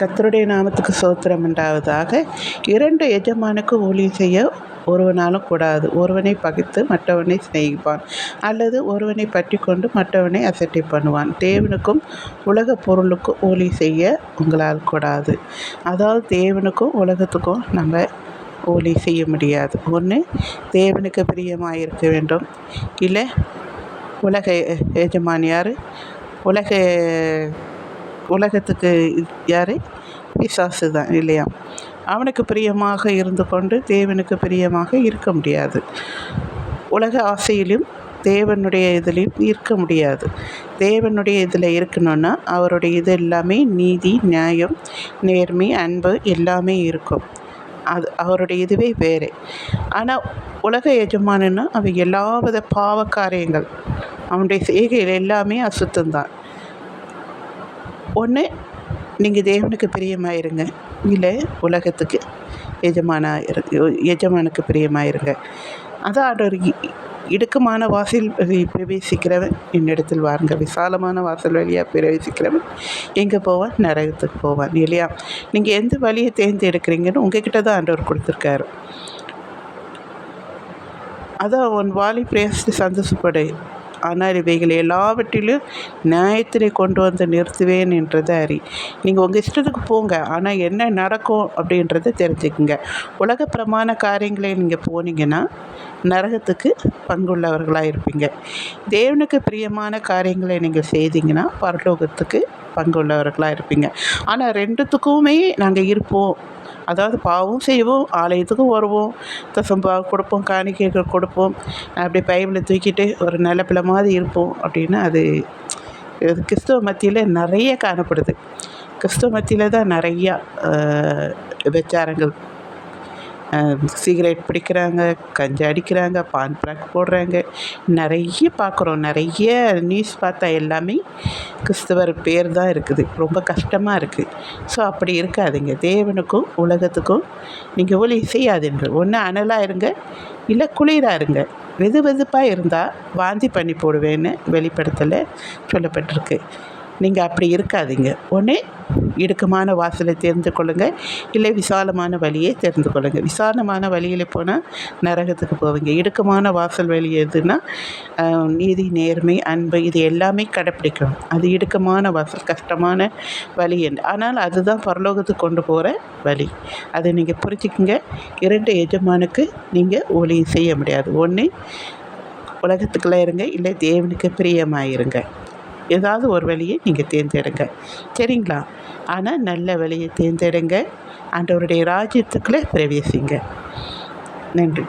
கத்தருடைய நாமத்துக்கு சோத்திரம் உண்டாவதாக. இரண்டு எஜமானுக்கு ஊழியம் செய்ய ஒருவனாலும் கூடாது. ஒருவனை பகைத்து மற்றவனை சிநேகிப்பான். அல்லது ஒருவனை பற்றி கொண்டு மற்றவனை அசட்டை பண்ணுவான். தேவனுக்கும் உலக பொருளுக்கும் ஊழி செய்ய உங்களால் கூடாது. அதாவது தேவனுக்கும் உலகத்துக்கும் நம்ம ஊழி செய்ய முடியாது. ஒன்று தேவனுக்கு பிரியமாக இருக்க வேண்டும். இல்லை உலக எஜமானியார் உலக உலகத்துக்கு யார்? பிசாசு தான் இல்லையா? அவனுக்கு பிரியமாக இருந்து கொண்டு தேவனுக்கு பிரியமாக இருக்க முடியாது. உலக ஆசையிலும் தேவனுடைய இதிலையும் இருக்க முடியாது. தேவனுடைய இதில் இருக்கணும்னா அவருடைய இது எல்லாமே நீதி நியாயம் நேர்மை அன்பு எல்லாமே இருக்கும். அது அவருடைய இதுவே வேறு. ஆனால் உலக எஜமானன்னா அவன் எல்லாவித பாவ காரியங்கள் அவனுடைய செய்கைகள் எல்லாமே அசுத்தம்தான். ஒன்று நீங்கள் தேவனுக்கு பிரியமாக இருங்க இல்லை உலகத்துக்கு எஜமானாக இரு எஜமானுக்கு பிரியமாக இருங்க அதான் ஒரு இடுக்கமான வாசல் வழி பிரவேசிக்கிறவன் என்னிடத்தில் வாருங்க. விசாலமான வாசல் வழியாக பிரவேசிக்கிறவன் எங்கே போவான்? நரகத்துக்கு போவான் இல்லையா? நீங்கள் எந்த வழியை தேர்ந்தெடுக்கிறீங்கன்னு உங்ககிட்ட தான் ஆண்டவர் கொடுத்துருக்காரு. அதான் உன் வாலி பிரயாசத்தை சந்தோஷப்படு. ஆனால் இவைகள் எல்லாவற்றிலும் நியாயத்தினை கொண்டு வந்து நிறுத்துவேன் என்றது அறி. நீங்கள் உங்கள் இஷ்டத்துக்கு போங்க. ஆனால் என்ன நடக்கும் அப்படின்றத தெரிஞ்சுக்குங்க. உலக பிரமாண காரியங்களை நீங்கள் போனீங்கன்னா நரகத்துக்கு பங்குள்ளவர்களாக இருப்பீங்க தேவனுக்கு பிரியமான காரியங்களை நீங்கள் செய்தீங்கன்னா பரலோகத்துக்கு பங்குள்ளவர்களாக இருப்பீங்க. ஆனால் ரெண்டுத்துக்குமே நாங்கள் இருப்போம். அதாவது பாவம் செய்வோம் ஆலயத்துக்கும் வருவோம் தசம்பாக கொடுப்போம் காணிக்கைகள் கொடுப்போம். அப்படி பைபிளை தூக்கிட்டு ஒரு நல்ல பிள்ளை மாதிரி இருப்போம் அப்படின்னு அது கிறிஸ்துவ மத்தியில் நிறைய காணப்படுது. கிறிஸ்துவ மத்தியில் தான் நிறையா விச்சாரங்கள் விபச்சாரங்கள் சிகரெட் பிடிக்கிறாங்க கஞ்சா அடிக்கிறாங்க பான் பிராக் போடுறாங்க. நிறைய பார்க்குறோம். நிறைய நியூஸ் பார்த்தா எல்லாமே கிறிஸ்தவர் பேர் தான் இருக்குது. ரொம்ப கஷ்டமாக இருக்குது ஸோ அப்படி இருக்காதுங்க. தேவனுக்கும் உலகத்துக்கும் நீங்கள் ஒளி செய்யாதீங்க ஒன்று அனலாக இருங்க. இல்லை குளிராக இருங்க. வெது வெதுப்பாக இருந்தால் வாந்தி பண்ணி போடுவேன்னு வெளிப்படத்தில் சொல்லப்பட்டிருக்கு. நீங்கள் அப்படி இருக்காதீங்க. ஒன்று இடுக்கமான வாசலை தெரிந்து கொள்ளுங்கள் இல்லை விசாலமான வழியை தெரிந்து கொள்ளுங்கள் விசாலமான வழியில் போனால் நரகத்துக்கு போவீங்க. இடுக்கமான வாசல் வழி எதுனா நீதி நேர்மை அன்பு இது எல்லாமே கடைப்பிடிக்கணும். அது இடுக்கமான வாசல் கஷ்டமான வழி என்று. ஆனால் அதுதான் பரலோகத்துக்கு கொண்டு போகிற வழி. அதை நீங்கள் புரிஞ்சுக்குங்க. இரண்டு எஜமானுக்கு நீங்கள் ஒளி செய்ய முடியாது. ஒன்று உலகத்துக்குள்ளே இருங்க. இல்லை தேவனுக்கு பிரியமாக இருங்க ஏதாவது ஒரு வழியை நீங்கள் தேர்ந்தெடுங்க. சரிங்களா? ஆனால் நல்ல வழியை தேர்ந்தெடுங்க. ஆண்டவருடைய ராஜ்யத்துக்குள்ளே பிரவேசிங்க. நன்றி.